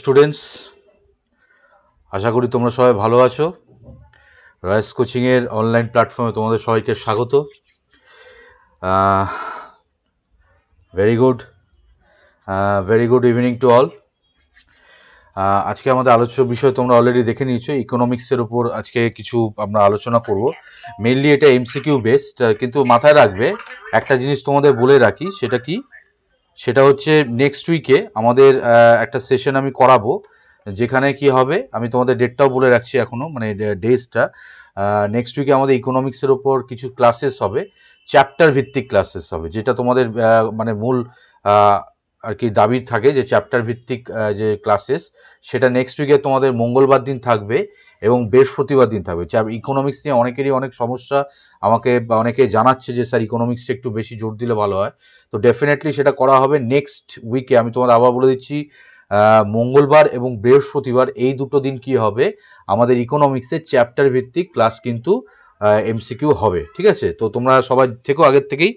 Students আশা করি তোমরা সবাই ভালো আছো। রয়েস কোচিংয়ের অনলাইন প্ল্যাটফর্মে তোমাদের সবাইকে স্বাগত। Very good very good evening to all আজকে আমাদের আলোচ্য বিষয় তোমরা অলরেডি দেখে নিয়েছো ইকোনমিক্সের উপর আজকে কিছু আমরা আলোচনা করব। মেনলি এটা এমসিকিউ বেসড কিন্তু মাথায় রাখবে, একটা জিনিস তোমাদের বলে রাখি, সেটা কি? সেটা হচ্ছে নেক্সট উইকে আমাদের একটা সেশন আমি করাবো, যেখানে কি হবে, আমি তোমাদের ডেটটাও বলে রাখছি এখনও মানে ডেজটা নেক্সট উইকে আমাদের ইকোনমিক্সের ওপর কিছু ক্লাসেস হবে চ্যাপ্টার ভিত্তিক ক্লাসেস হবে, যেটা তোমাদের মানে মূল আর কি দাবি থাকে যে চ্যাপ্টার ভিত্তিক যে ক্লাসেস সেটা নেক্সট উইকে তোমাদের মঙ্গলবার দিন থাকবে এবং বৃহস্পতিবার দিন থাকবে। ইকোনমিক্স নিয়ে অনেকেরই অনেক সমস্যা আমাকে অনেকে জানাচ্ছে যে, স্যার ইকোনমিক্সে একটু বেশি জোর দিলে ভালো হয়। তো ডেফিনেটলি সেটা করা হবে নেক্সট উইকে আমি তোমাদের আবার বলে দিচ্ছি মঙ্গলবার এবং বৃহস্পতিবার এই দুটো দিন কি হবে? আমাদের ইকোনমিক্সের চ্যাপ্টার ভিত্তিক ক্লাস কিন্তু এমসিকিউ হবে, ঠিক আছে? তো তোমরা সবাই থেকেও আগের থেকেই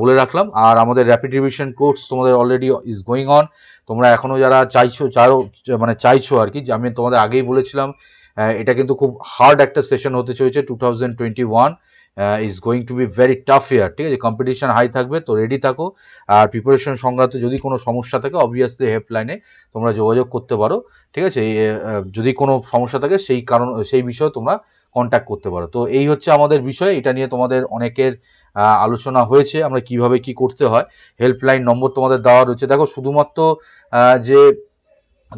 বলে রাখলাম। আর আমাদের র্যাপিড রিভিশন কোর্স তোমাদের অলরেডি ইজ গোয়িং অন তোমরা এখনও যারা চাইছো চাও মানে চাইছো আর কি আমি তোমাদের আগেই বলেছিলাম এটা কিন্তু খুব হার্ড একটা সেশন হতে চলেছে two thousand twenty one is going to be very tough year ঠিক আছে? কম্পিটিশন হাই থাকবে, তো রেডি থাকো। আর প্রিপারেশন সংক্রান্ত যদি কোনো সমস্যা থাকে অবভিয়াসলি হেল্পলাইনে তোমরা যোগাযোগ করতে পারো, ঠিক আছে? যদি কোনো সমস্যা থাকে, সেই কারণ, সেই বিষয়ে তোমরা কন্ট্যাক্ট করতে পারো। তো এই হচ্ছে আমাদের বিষয়, এটা নিয়ে তোমাদের অনেকের আলোচনা হয়েছে, আমরা কীভাবে কি করতে হয়। হেল্পলাইন নম্বর তোমাদের দেওয়া রয়েছে। দেখো, শুধুমাত্র যে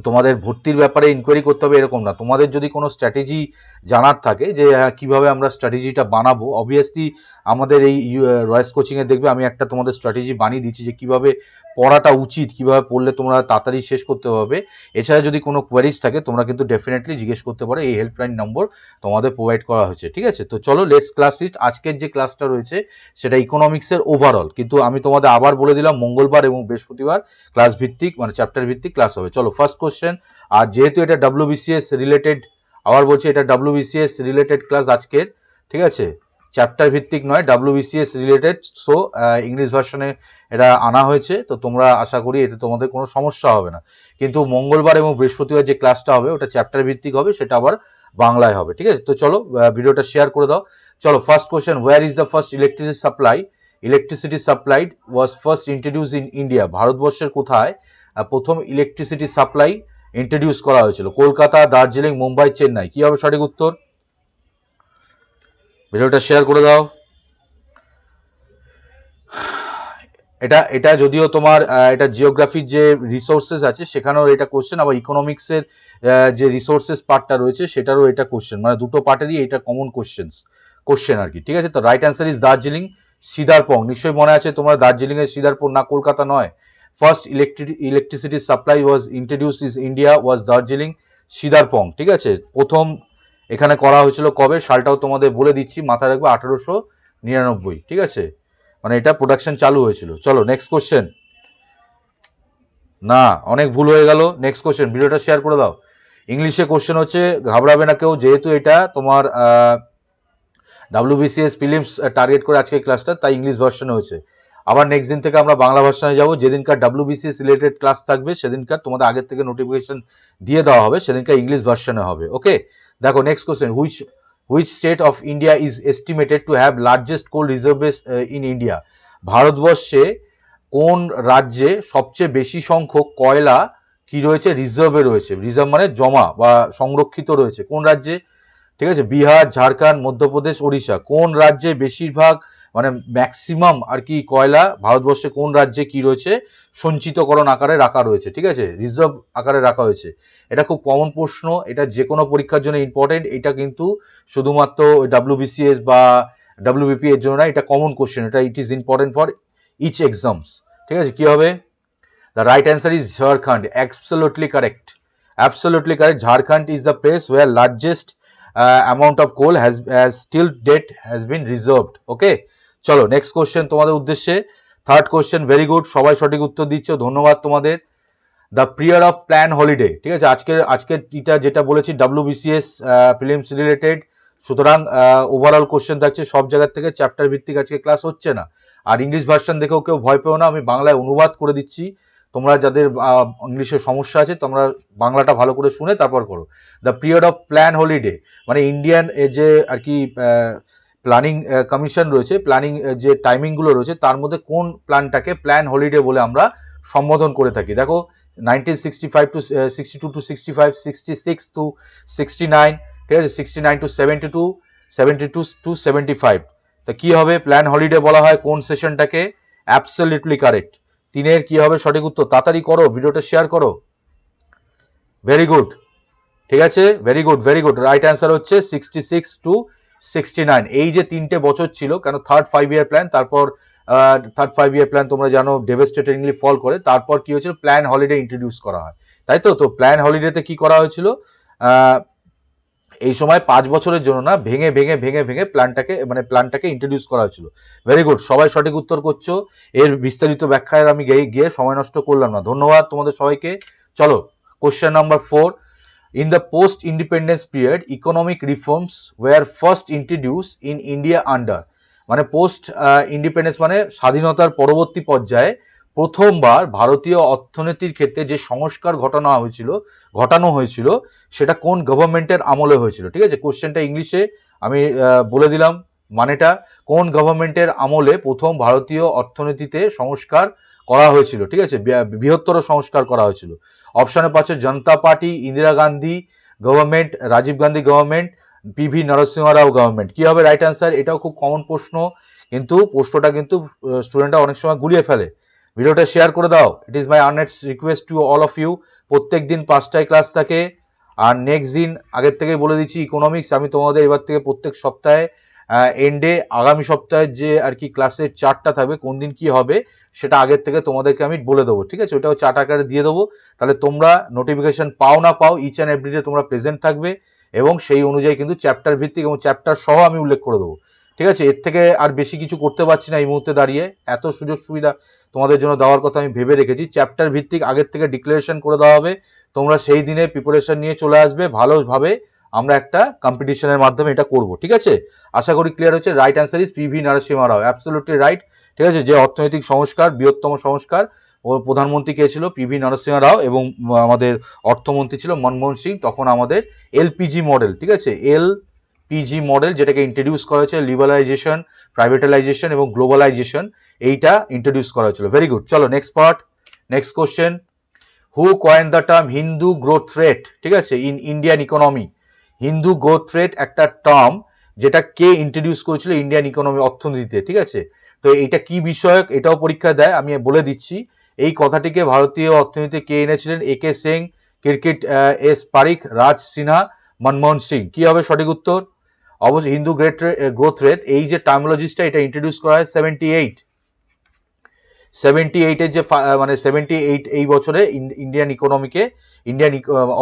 তোমাদের ভর্তির ব্যাপারে ইনকোয়ারি করতে হবে এরকম না। তোমাদের যদি কোনো স্ট্র্যাটেজি জানার থাকে যে আহ, কীভাবে আমরা স্ট্র্যাটেজিটা বানাবো অবভিয়াসলি আমাদের এই রয়েস কোচিংয়ে দেখবে আমি একটা তোমাদের স্ট্র্যাটেজি বানিয়ে দিচ্ছি যে কীভাবে পড়াটা উচিত কীভাবে পড়লে তোমরা তাড়াতাড়ি শেষ করতে পারবে। এছাড়া যদি কোনো কোয়ারিজ থাকে তোমরা কিন্তু ডেফিনেটলি জিজ্ঞেস করতে পারো এই হেল্পলাইন নম্বর তোমাদের প্রোভাইড করা হয়েছে ঠিক আছে? তো চলো লেটস ক্লাস লিস্ট আজকের যে ক্লাসটা রয়েছে সেটা ইকোনমিক্সের ওভারঅল কিন্তু আমি তোমাদের আবার বলে দিলাম মঙ্গলবার এবং বৃহস্পতিবার ক্লাস ভিত্তিক মানে চ্যাপ্টার ভিত্তিক ক্লাস হবে। চলো ফার্স্ট কোশ্চেন আর যেহেতু এটা ডাব্লিউবিসিএস রিলেটেড আবার বলছি এটা ডাব্লিউবিসিএস রিলেটেড ক্লাস আজকের, ঠিক আছে? চ্যাপ্টার ভিত্তিক নয় ডাব্লিউবিসিএস রিলেটেড সো ইংলিশ ভার্সনে এটা আনা হয়েছে, তো তোমরা আশা করি এতে তোমাদের কোনো সমস্যা হবে না। কিন্তু মঙ্গলবার এবং বৃহস্পতিবার যে ক্লাসটা হবে, ওটা চ্যাপ্টার ভিত্তিক হবে, সেটা আবার বাংলায় হবে, ঠিক আছে? তো চলো ভিডিওটা শেয়ার করে দাও। চলো first question where is the first electricity supply electricity supplied was first introduce in India ভারতবর্ষের কোথায়? প্রথম ইলেকট্রিসিটি সাপ্লাই ইন্ট্রোডিউস করা হয়েছিল। কলকাতা, দার্জিলিং, মুম্বাই, চেন্নাই। কি হবে সঠিক উত্তর? ভিডিওটা শেয়ার করে দাও। এটা এটা যদিও তোমার এটা জিওগ্রাফির যে রিসোর্সেস আছে, সেখানেও এটা কোশ্চেন আবার ইকোনমিক্সের যে রিসোর্সেস পার্টটা রয়েছে, সেটারও এটা কোশ্চেন মানে দুটো পার্টেরই এটা কমন কোশ্চেন্স কোশ্চেন আর কি। ঠিক আছে? তো right answer is Darjeeling Sidrapong নিশ্চয়ই মনে আছে তোমার দার্জিলিং এর সিদারপং না কলকাতা নয়? First electric electricity supply was introduce is India was Darjeeling Sidrapong ঠিক আছে? প্রথম এখানে করা হয়েছিল কবে? সালটাও তোমাদের বলে দিচ্ছি, মাথায় রাখবে আঠারোশো নিরানব্বই, ঠিক আছে? মানে এটা প্রোডাকশন চালু হয়েছিল। চলো নেক্সট কোশ্চেন না, অনেক ভুল হয়ে গেল। নেক্সট কোশ্চেন ভিডিওটা শেয়ার করে দাও। ইংলিশে কোশ্চেন হচ্ছে, ঘাবড়াবে না কেউ, যেহেতু এটা তোমার ডাব্লিউবিসিএস ফিলিমস টার্গেট করে আজকে ক্লাসটা তাই ইংলিশ ভার্সনে হয়েছে। আবার নেক্সট দিন থেকে আমরা বাংলা ভার্সনে যাব। যেদিনকার ডাব্লিউবিসিএস রিলেটেড ক্লাস থাকবে, সেদিনকার তোমাদের আগের থেকে নোটিফিকেশন দিয়ে দেওয়া হবে। সেদিনকার ইংলিশ ভার্সনে হবে ওকে দেখো next question which which state of India is estimated to have largest coal reserves in India ভারতবর্ষে কোন রাজ্যে সবচেয়ে বেশি সংখ্যক কয়লা কি রয়েছে? রিজার্ভে রয়েছে। রিজার্ভ মানে জমা বা সংরক্ষিত রয়েছে। কোন রাজ্যে? ঠিক আছে, বিহার, ঝাড়খণ্ড, মধ্যপ্রদেশ, ওড়িশা। কোন রাজ্যে বেশিরভাগ মানে ম্যাক্সিমাম আর কি কয়লা, ভারতবর্ষে কোন রাজ্যে কি রয়েছে, সঞ্চিতকরণ আকারে রাখা রয়েছে, ঠিক আছে? রিজার্ভ আকারে রাখা হয়েছে। এটা খুব কমন প্রশ্ন, এটা যে কোনো পরীক্ষার জন্য ইম্পর্টেন্ট এটা কিন্তু শুধুমাত্র ডাব্লিউবিসিএস বা ডাব্লিউবিপি এর জন্য না, এটা কমন কোশ্চেন এটা it is important for each exams ঠিক আছে? কি হবে? The right answer is Jharkhand absolutely correct absolutely correct Jharkhand is the place where largest amount of coal has still date has been reserved okay চলো next question তোমাদের উদ্দেশ্যে। Third question very good সবাই সঠিক উত্তর দিচ্ছ, ধন্যবাদ তোমাদের। The period of plan holiday ঠিক আছে? আজকের আজকের এটা যেটা বলেছি ডাব্লিউবিসিএস ফিলিমস রিলেটেড সুতরাং ওভারঅল কোশ্চেন থাকছে, সব জায়গার থেকে চ্যাপ্টার ভিত্তিক আজকে ক্লাস হচ্ছে না। আর ইংলিশ ভার্সন দেখেও কেউ ভয় পেও না, আমি বাংলায় অনুবাদ করে দিচ্ছি। তোমরা যাদের ইংলিশের সমস্যা আছে, তোমরা বাংলাটা ভালো করে শুনে তারপর করো। The period of plan holiday মানে ইন্ডিয়ান যে আর কি প্ল্যানিং কমিশন রয়েছে প্ল্যানিং যে টাইমিংগুলো রয়েছে, তার মধ্যে কোন প্ল্যানটাকে প্ল্যান হলিডে বলে আমরা সম্বোধন করে থাকি। দেখো nineteen sixty five to sixty two to sixty five sixty six to sixty nine ঠিক আছে টু সেভেন্টি ফাইভ তা কি হবে? প্ল্যান হলিডে বলা হয় কোন সেশনটাকে অ্যাবসলিউটলি কারেক্ট তিনের কি হবে? সঠিক উত্তর তাড়াতাড়ি করো, ভিডিওটা শেয়ার করো। ভেরি গুড ঠিক আছে? Very good very good right answer হচ্ছে sixty six to sixty nine এই যে তিনটে বছর ছিল, কেন থার্ড ফাইভ ইয়ার প্ল্যান তারপর থার্ড ফাইভ ইয়ার প্ল্যান তোমরা জানো ডেভেস্টেটিংলি ফল করে। তারপর কি হয়েছিল? প্ল্যান হলিডে ইন্ট্রোডিউস করা হয়। তাই তো? তো প্ল্যান হলিডেতে কি করা হয়েছিল? এই সময় পাঁচ বছরের জন্য না, ভেঙে ভেঙে ভেঙে ভেঙে প্ল্যানটাকে মানে প্ল্যানটাকে ইন্ট্রোডিউস করা হয়েছিল। ভেরি গুড সবাই সঠিক উত্তর করছ। এর বিস্তারিত ব্যাখ্যায় আমি গিয়ে গিয়ে সময় নষ্ট করলাম না। ধন্যবাদ তোমাদের সবাইকে। চলো question number four the post independence period economic reforms where first introduce in India under মানে পোস্ট ইন্ডিপেন্ডেন্স মানে স্বাধীনতার পরবর্তী পর্যায়ে প্রথমবার ভারতীয় অর্থনীতির ক্ষেত্রে যে সংস্কার ঘটানো হয়েছিল ঘটানো হয়েছিল, সেটা কোন গভর্নমেন্টের আমলে হয়েছিল? ঠিক আছে? কোশ্চেনটা ইংলিশে আমি বলে দিলাম মানেটা। কোন গভর্নমেন্টের আমলে প্রথম ভারতীয় অর্থনীতিতে সংস্কার করা হয়েছিল, ঠিক আছে? বৃহত্তর সংস্কার করা হয়েছিল। অপশনে পাচ্ছে Janata party, Indira Gandhi government Rajiv Gandhi government P V Narasimha Rao government কি হবে রাইট অ্যান্সার এটাও খুব কমন প্রশ্ন, কিন্তু প্রশ্নটা কিন্তু স্টুডেন্টরা অনেক সময় গুলিয়ে ফেলে। ভিডিওটা শেয়ার করে দাও। It is my earnest request to all of you প্রত্যেক দিন পাঁচটায় ক্লাস থাকে। আর নেক্সট দিন আগের থেকেই বলে দিচ্ছি ইকোনমিক্স আমি তোমাদের এবার থেকে প্রত্যেক সপ্তাহে এন্ডে আগামী সপ্তাহের যে আর কি ক্লাসের চার্টটা থাকবে, কোন দিন কি হবে, সেটা আগের থেকে তোমাদেরকে আমি বলে দেবো, ঠিক আছে? ওটাও চার্ট আকারে দিয়ে দেবো। তাহলে তোমরা নোটিফিকেশন পাও না পাও ইচ অ্যান্ড এভরিডে তোমরা প্রেজেন্ট থাকবে এবং সেই অনুযায়ী কিন্তু চ্যাপ্টার ভিত্তিক এবং চ্যাপ্টার সহ আমি উল্লেখ করে দেবো, ঠিক আছে? এর থেকে আর বেশি কিছু করতে পারছি না এই মুহূর্তে দাঁড়িয়ে। এত সুযোগ সুবিধা তোমাদের জন্য দেওয়ার কথা আমি ভেবে রেখেছি। চ্যাপ্টার ভিত্তিক আগের থেকে ডিক্লারেশন করে দেওয়া হবে। তোমরা সেই দিনে প্রিপারেশন নিয়ে চলে আসবে ভালোভাবে। আমরা একটা কম্পিটিশনের মাধ্যমে এটা করব, ঠিক আছে? আশা করি ক্লিয়ার হচ্ছে right answer is P V Narasimha Rao absolutely right ঠিক আছে? যে অর্থনৈতিক সংস্কার, বৃহত্তম সংস্কার, ও প্রধানমন্ত্রী কে ছিল? পিভি নরসিংহ রাও এবং আমাদের অর্থমন্ত্রী ছিল মনমোহন সিং, তখন আমাদের এলপিজি মডেল ঠিক আছে? এল পিজি মডেল যেটাকে ইন্ট্রোডিউস করা হয়েছে লিবারালাইজেশন প্রাইভেটালাইজেশন এবং গ্লোবালাইজেশন এইটা ইন্ট্রোডিউস করা হয়েছিল। ভেরি গুড চলো next part next question who coined the term Hindu growth rate ঠিক আছে? In Indian economy Hindu rate একটা টার্ম যেটা কে ইন্ট্রোডিউস করেছিল ইন্ডিয়ান ইকোনমি অর্থনীতিতে, ঠিক আছে? তো এটা কি বিষয়ক এটাও পরীক্ষা দেয়, আমি বলে দিচ্ছি। এই কথাটিকে ভারতীয় অর্থনীতিতে কে এনেছিলেন? এ কে সিং, ক্রিকেট এস পারিক রাজ সিনহা, মনমোহন সিং। কি হবে সঠিক উত্তর? অবশ্যই হিন্দু গ্রেট গ্রোথ রেট এই যে টার্মোলজিসটা এটা ইন্ট্রোডিউস করা হয় সেভেন্টি এইট সেভেন্টি এইটের যে মানে সেভেন্টি এইট এই বছরে ইন্ডিয়ান ইকোনমিকে ইন্ডিয়ান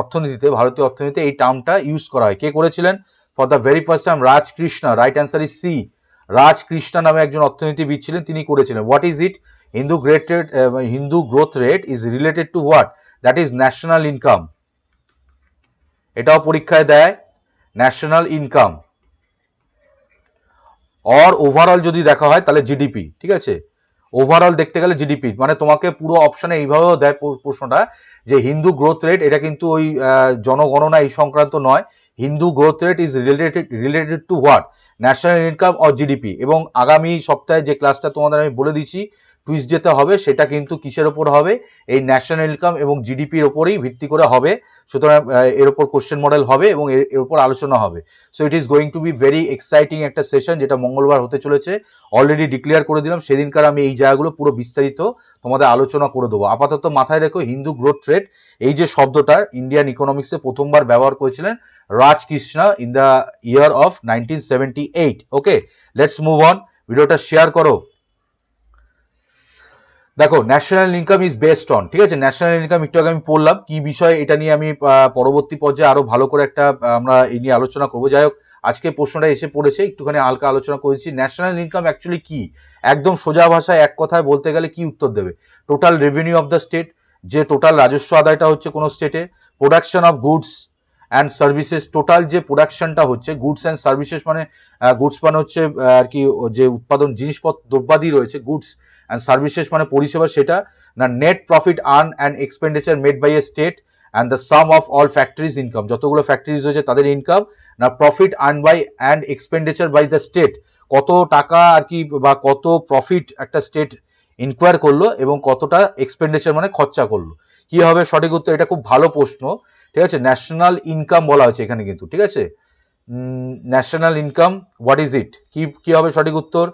অর্থনীতিতে, ভারতীয় অর্থনীতিতে এই টার্মটা ইউজ করা হয়। কে করেছিলেন? For the very first time Rajkrishna right answer is C Rajkrishna নামে একজন অর্থনীতিবিদ ছিলেন, তিনি করেছিলেন। What is it Hindu great rate Hindu growth rate is related to what that is national income এটাও পরীক্ষায় দেয় ন্যাশনাল ইনকাম অর ওভারঅল যদি দেখা হয়, তাহলে জিডিপি ঠিক আছে? ওভারঅল দেখতে গেলে জিডিপি মানে তোমাকে পুরো অপশানে এইভাবেও দেয় প্রশ্নটা যে হিন্দু গ্রোথ রেট এটা কিন্তু ওই জনগণনা এই সংক্রান্ত নয়। Hindu growth rate is related related to what national income or GDP এবং আগামী সপ্তাহে যে ক্লাসটা তোমাদের আমি বলে দিচ্ছি টুইস যেতে হবে সেটা কিন্তু কিসের ওপর হবে? এই ন্যাশনাল ইনকাম এবং জিডিপির ওপরেই ভিত্তি করে হবে। সুতরাং এর ওপর কোশ্চেন মডেল হবে এবং এর ওপর আলোচনা হবে। So it is going to be very exciting একটা সেশন যেটা মঙ্গলবার হতে চলেছে। অলরেডি ডিক্লেয়ার করে দিলাম। সেদিনকার আমি এই জায়গাগুলো পুরো বিস্তারিত তোমাদের আলোচনা করে দেবো। আপাতত মাথায় রেখো, হিন্দু গ্রোথ রেট এই যে শব্দটা ইন্ডিয়ান ইকোনমিক্সে প্রথমবার ব্যবহার করেছিলেন Rajkrishna in the year of nineteen seventy eight okay let's move on ভিডিওটা শেয়ার করো। দেখো national income is based on ঠিক আছে? ন্যাশনাল ইনকাম একটু আগে আমি পড়লাম, কি বিষয় এটা নিয়ে আমি পরবর্তী পর্যায়ে আরও ভালো করে একটা আমরা এই নিয়ে আলোচনা করব। যাই হোক, আজকে প্রশ্নটা এসে পড়েছে, একটুখানি হালকা আলোচনা করেছি ন্যাশনাল ইনকাম অ্যাকচুয়ালি কি? একদম সোজা ভাষায়, এক কথায় বলতে গেলে কি উত্তর দেবে? Total revenue of the state যে টোটাল রাজস্ব আদায়টা হচ্ছে কোনো স্টেটে production of goods and services total যে প্রোডাকশনটা হচ্ছে গুডস অ্যান্ড সার্ভিসেস মানে গুডস মানে হচ্ছে আর কি, যে উৎপাদন, জিনিসপত্র, দ্রব্যাদি রয়েছে গুডস অ্যান্ড সার্ভিসেস মানে পরিষেবা সেটা, না net profit earn and expenditure made by a state and the sum of all factories income যতগুলো ফ্যাক্টরিজ রয়েছে তাদের ইনকাম না profit earn by and expenditure by the state কত টাকা আর কি বা কত প্রফিট একটা স্টেট ইনকোয়ার করল এবং কতটা এক্সপেন্ডিচার মানে খরচা করল। কি হবে? সঠিক উত্তর, এটা খুব ভালো প্রশ্ন। ঠিক আছে? ন্যাশনাল ইনকাম বলা হয়েছে এখানে কিন্তু। ঠিক আছে? National income what is it কি কি হবে সঠিক উত্তর?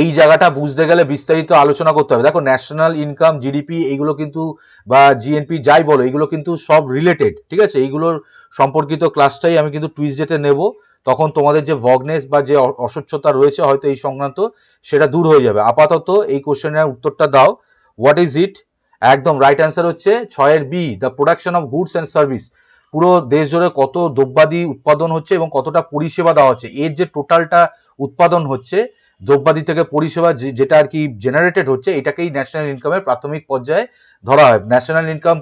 এই জায়গাটা বুঝতে গেলে বিস্তারিত আলোচনা করতে হবে। দেখো ন্যাশনাল ইনকাম জিডিপি এইগুলো কিন্তু বা জিএনপি যাই বলো, এগুলো কিন্তু সব রিলেটেড ঠিক আছে? এইগুলোর সম্পর্কিত ক্লাসটাই আমি কিন্তু টুইসডেতে নেব। তখন তোমাদের যে ভগনেস বা যে অস্বচ্ছতা রয়েছে হয়তো এই সংক্রান্ত, সেটা দূর হয়ে যাবে। আপাতত এই কোশ্চেনের উত্তরটা দাও। হোয়াট ইজ ইট একদম রাইট অ্যান্সার হচ্ছে ছয়ের B the production of goods and service পুরো দেশ জুড়ে কত দ্রব্যাদি উৎপাদন হচ্ছে এবং কতটা পরিষেবা দেওয়া হচ্ছে। এর যে টোটালটা উৎপাদন হচ্ছে দ্রব্যাদি থেকে পরিষেবা যেটা আর কি জেনারেটেড হচ্ছে, এটাকেই ন্যাশনাল ইনকামের প্রাথমিক পর্যায়ে ধরা হয়। ন্যাশনাল ইনকাম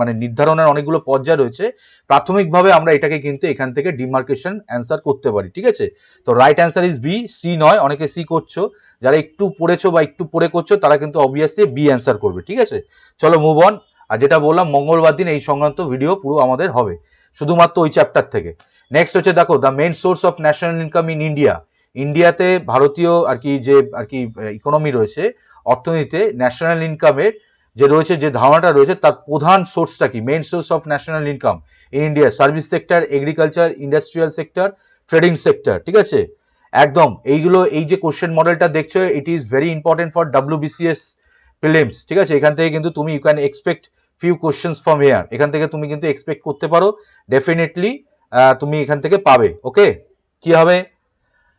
মানে নির্ধারণের অনেকগুলো পর্যায় রয়েছে। প্রাথমিকভাবে আমরা এটাকে কিন্তু এখান থেকে ডিমার্কেশন অ্যান্সার করতে পারি, ঠিক আছে? তো right answer is B C নয়, অনেকে সি করছ। যারা একটু পড়েছো বা একটু পড়ে করছ, তারা কিন্তু অবভিয়াসলি বি অ্যান্সার করবে, ঠিক আছে? চলো মুভ অন আর যেটা বললাম, মঙ্গলবার দিন এই সংক্রান্ত ভিডিও পুরো আমাদের হবে, শুধুমাত্র ওই চ্যাপ্টার থেকে। নেক্সট হচ্ছে, দেখো the main source of national income in India ইন্ডিয়াতে ভারতীয় আর কি যে, আর কি ইকোনমি রয়েছে, অর্থনীতিতে ন্যাশনাল ইনকামের যে রয়েছে, যে ধারণাটা রয়েছে, তার প্রধান সোর্সটা কি? Main source of national income in India service sector agriculture industrial sector trading sector ঠিক আছে? একদম, এইগুলো, এই যে কোশ্চেন মডেলটা দেখছ it is very important for WBCS prelims ঠিক আছে? এখান থেকে কিন্তু তুমি you can expect few questions from here এখান থেকে তুমি কিন্তু এক্সপেক্ট করতে পারো ডেফিনেটলি তুমি এখান থেকে পাবে ওকে কি হবে?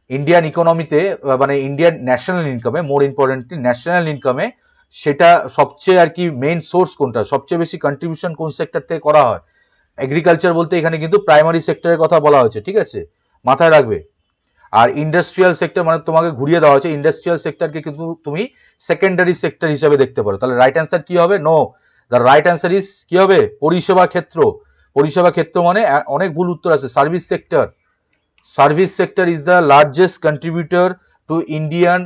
ইন্ডিয়ান ইকোনমিতে মানে ইন্ডিয়ান ন্যাশনাল ইনকামে মোর ইম্পর্টেন্টলি ন্যাশনাল ইনকামে সেটা সবচেয়ে আর কি মেইন সোর্স কোনটা? সবচেয়ে বেশি কন্ট্রিবিউশন কোন সেক্টর থেকে করা হয়? এগ্রিকালচার বলতে এখানে কিন্তু প্রাইমারি সেক্টরের কথা বলা হয়েছে, ঠিক আছে? মাথায় রাখবে। আর ইন্ডাস্ট্রিয়াল সেক্টর মানে তোমাকে ঘুরিয়ে দেওয়া হয়েছে ইন্ডাস্ট্রিয়াল সেক্টরকে কিন্তু তুমি সেকেন্ডারি সেক্টর হিসাবে দেখতে পারো। তাহলে রাইট অ্যান্সার কি হবে? No the right answer is কি হবে? পরিষেবা ক্ষেত্র। পরিষেবা ক্ষেত্র মানে অনেক ভুল উত্তর আছে। Service sector service sector is the largest contributor to Indian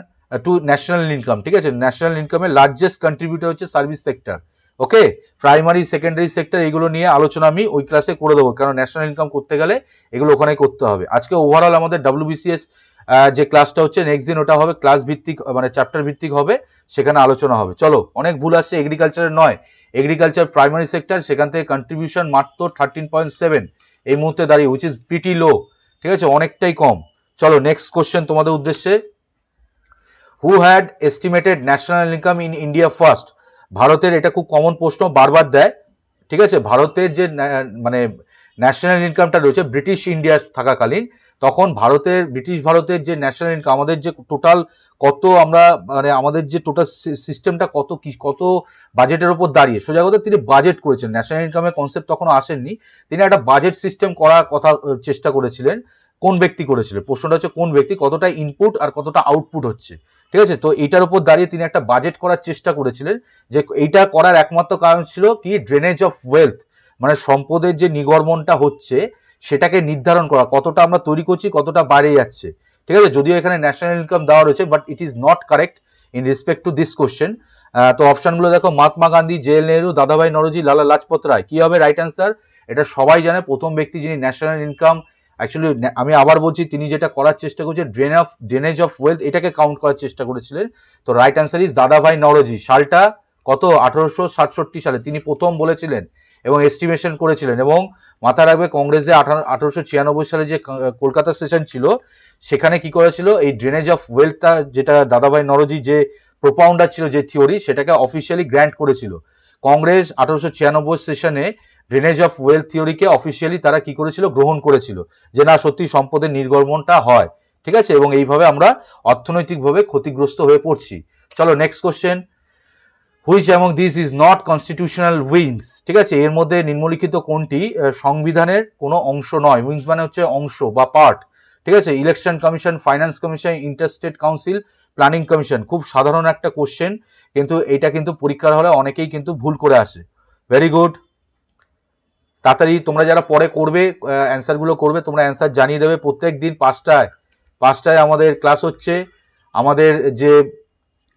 to national income ঠিক আছে? ন্যাশনাল ইনকামের লার্জেস্ট কন্ট্রিবিউটর হচ্ছে service sector, okay? Primary secondary sector এগুলো নিয়ে আলোচনা আমি ওই ক্লাসে করে দেবো, কারণ ন্যাশনাল ইনকাম করতে গেলে এগুলো ওখানে করতে হবে। আজকে ওভারঅল আমাদের ডাব্লিউবিসিএস যে ক্লাসটা হচ্ছে নেক্সট দিন ওটা হবে ক্লাস ভিত্তিক মানে চ্যাপ্টার ভিত্তিক হবে, সেখানে আলোচনা হবে। চলো, অনেক ভুল আসছে এগ্রিকালচারের নয়। এগ্রিকালচার প্রাইমারি সেক্টর সেখান থেকে কন্ট্রিবিউশন মাত্র থার্টিন পয়েন্ট সেভেন এই মুহূর্তে দাঁড়িয়ে উইচ ইজ প্রিটি লো ঠিক আছে? অনেকটাই কম। চলো নেক্সট কোশ্চেন তোমাদের উদ্দেশ্যে। Who had estimated national income in India first ভারতের এটা খুব কমন প্রশ্ন, বারবার দেয়। ঠিক আছে? ভারতের যে মানে ন্যাশনাল ইনকামটা রয়েছে ব্রিটিশ ইন্ডিয়া থাকাকালীন, তখন ভারতের ব্রিটিশ ভারতের যে ন্যাশনাল ইনকাম আমাদের যে টোটাল কত আমরা মানে আমাদের যে টোটাল সিস্টেমটা কত কি, কত বাজেটের উপর দাঁড়িয়ে, সোজা কথা তিনি বাজেট করেছেন। ন্যাশনাল ইনকামের কনসেপ্ট তখন আসেননি। তিনি একটা বাজেট সিস্টেম করার কথা চেষ্টা করেছিলেন। কোন ব্যক্তি করেছিলেন প্রশ্নটা হচ্ছে কোন ব্যক্তি কতটা ইনপুট আর কতটা আউটপুট হচ্ছে? ঠিক আছে? তো এইটার উপর দাঁড়িয়ে তিনি একটা বাজেট করার চেষ্টা করেছিলেন যে এইটা করার একমাত্র কারণ ছিল কি? ড্রেনেজ অফ ওয়েলথ মানে সম্পদের যে নিগর্মনটা হচ্ছে, সেটাকে নির্ধারণ করা। কতটা আমরা তৈরি করছি, কতটা বাইরে যাচ্ছে। ঠিক আছে? যদিও এখানে ন্যাশনাল ইনকাম দেওয়া রয়েছে but it is not correct in respect to this question তো অপশনগুলো দেখো মহাত্মা গান্ধী জেএল নেহরু দাদাভাই নরজি, লালা লাজপত রায়। কি হবে? রাইট অ্যান্সার এটা সবাই জানে। প্রথম ব্যক্তি যিনি ন্যাশনাল ইনকাম অ্যাকচুয়ালি আমি আবার বলছি, তিনি যেটা করার চেষ্টা করছেন drain of drainage of wealth এটাকে কাউন্ট করার চেষ্টা করেছিলেন। তো রাইট অ্যান্সার ইজ দাদাভাই নরজি। সালটা কত? আঠারোশো সাতষট্টি সালে। তিনি প্রথম বলেছিলেন এবং এস্টিমেশন করেছিলেন এবং মাথায় রাখবে, কংগ্রেসে আঠারোশো ছিয়ানব্বই সালে যে কলকাতা সেশন ছিল, সেখানে কি করেছিল? এই ড্রেনেজ অফ ওয়েলথটা যেটা দাদাভাই নরজি যে প্রোপাউন্ডার ছিল যে থিওরি সেটাকে অফিসিয়ালি গ্র্যান্ট করেছিল। কংগ্রেস আঠারোশো ছিয়ানব্বই সেশনে ড্রেনেজ অফ ওয়েলথ থিওরিকে অফিসিয়ালি তারা কি করেছিল? গ্রহণ করেছিল। যে না, সত্যি সম্পদের নির্গমনটা হয়। ঠিক আছে? এবং এইভাবে আমরা অর্থনৈতিকভাবে ক্ষতিগ্রস্ত হয়ে পড়ছি। চলো নেক্সট কোশ্চেন হুইচ এবং this is not constitutional wings ঠিক আছে? এর মধ্যে নিম্নলিখিত কোনটি? সংবিধানের কোনো অংশ নয়। উইংস মানে হচ্ছে অংশ বা পার্ট ঠিক আছে? Election commission finance commission interstate council planning commission খুব সাধারণ একটা কোশ্চেন কিন্তু এটা কিন্তু পরীক্ষার হলে অনেকেই কিন্তু ভুল করে আসে। ভেরি গুড তাড়াতাড়ি তোমরা যারা পরে করবে অ্যান্সারগুলো করবে, তোমরা অ্যান্সার জানিয়ে দেবে প্রত্যেক দিন পাঁচটায়। পাঁচটায় আমাদের ক্লাস হচ্ছে। আমাদের যে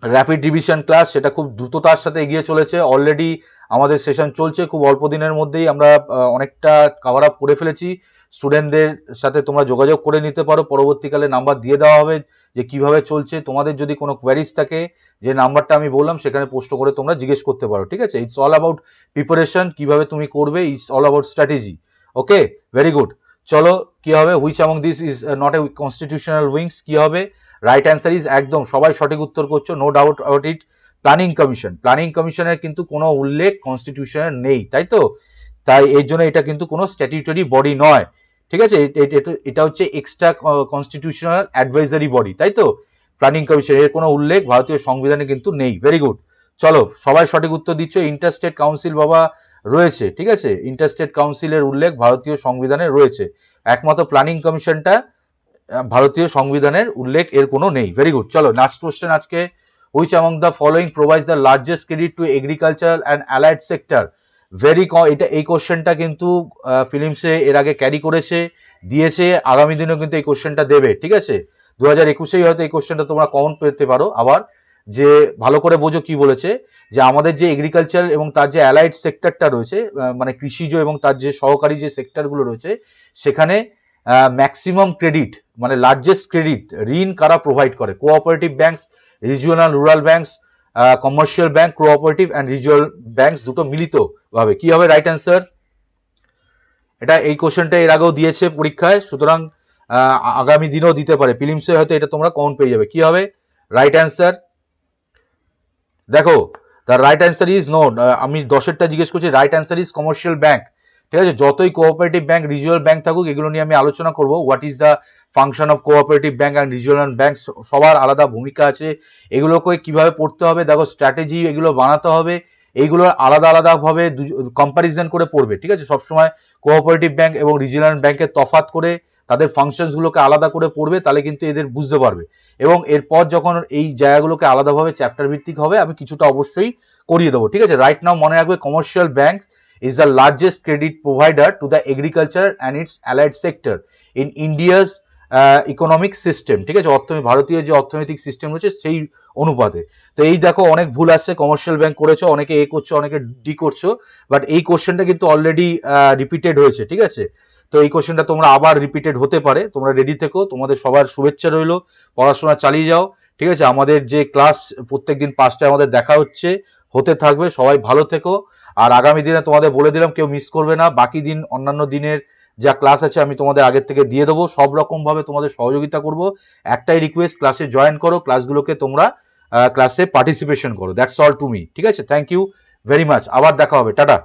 র্যাপিড ডিভিশন ক্লাস সেটা খুব দ্রুততার সাথে এগিয়ে চলেছে। অলরেডি আমাদের সেশন চলছে, খুব অল্প দিনের মধ্যেই আমরা অনেকটা কভার আপ করে ফেলেছি। স্টুডেন্টদের সাথে তোমরা যোগাযোগ করে নিতে পারো। পরবর্তীকালে নাম্বার দিয়ে দেওয়া হবে যে কীভাবে চলছে। তোমাদের যদি কোনো কোয়ারিজ থাকে, যে নাম্বারটা আমি বললাম, সেখানে পোস্ট করে তোমরা জিজ্ঞেস করতে পারো, ঠিক আছে? ইটস অল অ্যাবাউট প্রিপারেশন কীভাবে তুমি করবে it's all about strategy okay very good চলো, কি হবে? Which among this is not a constitutional wings কি হবে? রাইট অ্যান্সার ইজ একদম, সবাই সঠিক উত্তর করছ no doubt about it planning commission planning কমিশনের কিন্তু কোনো উল্লেখ কনস্টিটিউশনের নেই, তাই তো? তাই এর জন্য এটা কিন্তু কোনো স্ট্যাটিউটরি বডি নয়। ঠিক আছে? এটা- হচ্ছে এক্সট্রা কনস্টিটিউশনাল অ্যাডভাইজারি বডি তাই তো? প্ল্যানিং কমিশন এর কোনো উল্লেখ ভারতীয় সংবিধানে কিন্তু নেই। ভেরি গুড চলো, সবাই সঠিক উত্তর দিচ্ছ। ইন্টারস্টেট কাউন্সিল বাবা রয়েছে, ঠিক আছে? ইন্টারস্টেট কাউন্সিলের উল্লেখ ভারতীয় সংবিধানে রয়েছে। একমাত্র প্ল্যানিং কমিশনটা ভারতীয় সংবিধানের উল্লেখ এর কোনো নেই। ভেরি গুড চলো লাস্ট কোশ্চেন আজকে। Which among the following provides the largest credit to agriculture and allied sector very এটা এই কোশ্চেনটা কিন্তু ফিলিমসে এর আগে ক্যারি করেছে, দিয়েছে, আগামী দিনেও কিন্তু এই কোশ্চেনটা দেবে, ঠিক আছে? দু হাজার একুশেই হয়তো এই কোশ্চেনটা তোমরা কমন পেতে পারো। আবার যে ভালো করে বোঝো কি বলেছে, যে আমাদের যে এগ্রিকালচার এবং তার যে অ্যালাইড সেক্টরটা রয়েছে মানে কৃষিজ এবং তার যে সহকারী যে সেক্টরগুলো রয়েছে, সেখানে ম্যাক্সিমাম ক্রেডিট মানে লার্জেস্ট ক্রেডিট ঋণ কারা প্রোভাইড করে? Cooperative banks regional rural banks commercial bank cooperative and regional banks দুটো মিলিত ভাবে। কি হবে? রাইট অ্যান্সার এটা এই কোশ্চেনটা এর আগেও দিয়েছে পরীক্ষায়। সুতরাং আগামী দিনেও দিতে পারে। ফিলিমসে হয়তো এটা তোমরা কমন পেয়ে যাবে। কি হবে? রাইট অ্যান্সার দেখো তার রাইট অ্যান্সার ইজ নো আমি দশেরটা জিজ্ঞেস করছি right answer is commercial bank ঠিক আছে? যতই কোঅপারেটিভ ব্যাংক রিজিওনাল ব্যাংক থাকুক, এগুলো নিয়ে আমি আলোচনা করব। What is the function of cooperative bank and regional bank সবার আলাদা ভূমিকা আছে। এগুলোকে কীভাবে পড়তে হবে? দেখো স্ট্র্যাটেজি এগুলো বানাতে হবে। এইগুলো আলাদা আলাদা ভাবে কম্পারিজন করে পড়বে, ঠিক আছে? সবসময় কোঅপারেটিভ ব্যাংক এবং রিজিওনাল ব্যাংকের তফাৎ করে তাদের ফাংশনস গুলোকে আলাদা করে পড়বে, তাহলে কিন্তু এদের বুঝতে পারবে। এবং এরপর যখন এই জায়গাগুলোকে আলাদাভাবে চ্যাপ্টার ভিত্তিক হবে, আমি কিছুটা অবশ্যই করিয়ে দেবো, ঠিক আছে? রাইট নাও মনে রাখবে commercial banks is the largest credit provider to the agriculture and its allied sector. In India's economic system, ঠিক আছে? অর্থ ভারতীয় যে অর্থনৈতিক সিস্টেম রয়েছে সেই অনুপাতে। তো এই দেখো অনেক ভুল আসছে কমার্শিয়াল ব্যাংক করেছ, অনেকে এ করছ, অনেকে ডি করছ বাট এই কোশ্চেনটা কিন্তু অলরেডি রিপিটেড হয়েছে, ঠিক আছে? তো এই কোশ্চেনটা তোমরা আবার রিপিটেড হতে পারে, তোমরা রেডি থেকো, তোমাদের সবার শুভেচ্ছা রইল, পড়াশোনা চালিয়ে যাও, ঠিক আছে? আমাদের যে ক্লাস প্রত্যেকদিন পাঁচটায় আমাদের দেখা হচ্ছে, হতে থাকবে, সবাই ভালো থেকো। আর আগামী দিনে তোমাদের বলে দিলাম, কেউ মিস করবে না, বাকি দিন, অন্যান্য দিনের যা ক্লাস আছে আমি তোমাদের আগের থেকে দিয়ে দেবো। সব রকমভাবে তোমাদের সহযোগিতা করব। একটাই রিকোয়েস্ট ক্লাসে জয়েন করো ক্লাসগুলোকে তোমরা ক্লাসে পার্টিসিপেশন করো। দ্যাটস অল টু মি ঠিক আছে? থ্যাংক ইউ ভেরি মাচ আবার দেখা হবে। টাটা